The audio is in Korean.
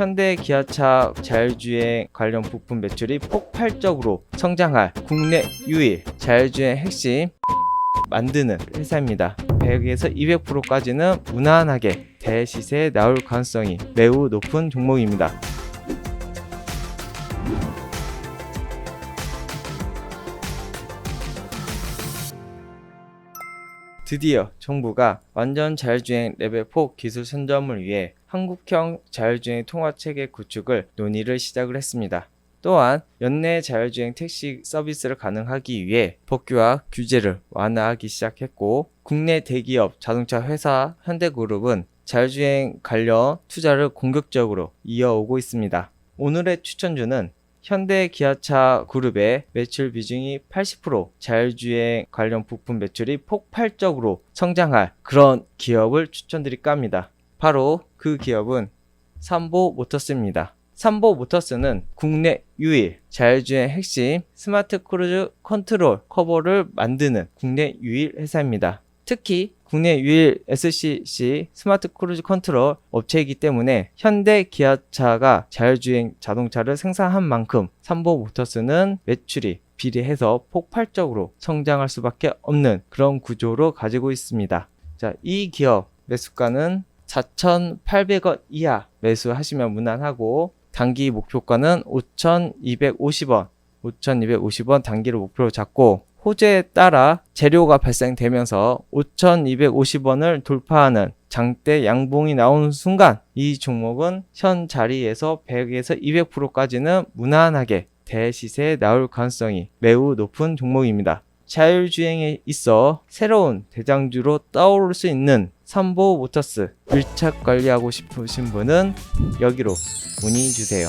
현대 기아차 자율주행 관련 부품 매출이 폭발적으로 성장할 국내 유일 자율주행 핵심 만드는 회사입니다. 100에서 200%까지는 무난하게 대시세에 나올 가능성이 매우 높은 종목입니다. 드디어 정부가 완전 자율주행 레벨 4 기술 선점을 위해 한국형 자율주행 통화체계 구축을 논의를 시작을 했습니다. 또한 연내 자율주행 택시 서비스를 가능하기 위해 법규와 규제를 완화하기 시작했고 국내 대기업 자동차 회사 현대그룹은 자율주행 관련 투자를 공격적으로 이어오고 있습니다. 오늘의 추천주는 현대 기아차 그룹의 매출 비중이 80% 자율주행 관련 부품 매출이 폭발적으로 성장할 그런 기업을 추천드릴까 합니다. 바로 그 기업은 삼보 모터스입니다. 삼보 모터스는 국내 유일 자율주행 핵심 스마트 크루즈 컨트롤 커버를 만드는 국내 유일 회사입니다. 특히 국내 유일 SCC 스마트 크루즈 컨트롤 업체이기 때문에 현대 기아차가 자율주행 자동차를 생산한 만큼 삼보 모터스는 매출이 비례해서 폭발적으로 성장할 수밖에 없는 그런 구조로 가지고 있습니다. 자, 이 기업 매수가는 4,800원 이하 매수하시면 무난하고 단기 목표가는 5,250원, 5,250원 단기를 목표로 잡고 호재에 따라 재료가 발생되면서 5,250원을 돌파하는 장대 양봉이 나오는 순간 이 종목은 현 자리에서 100에서 200%까지는 무난하게 대시세에 나올 가능성이 매우 높은 종목입니다. 자율주행에 있어 새로운 대장주로 떠오를 수 있는 삼보 모터스 밀착 관리하고 싶으신 분은 여기로 문의 주세요.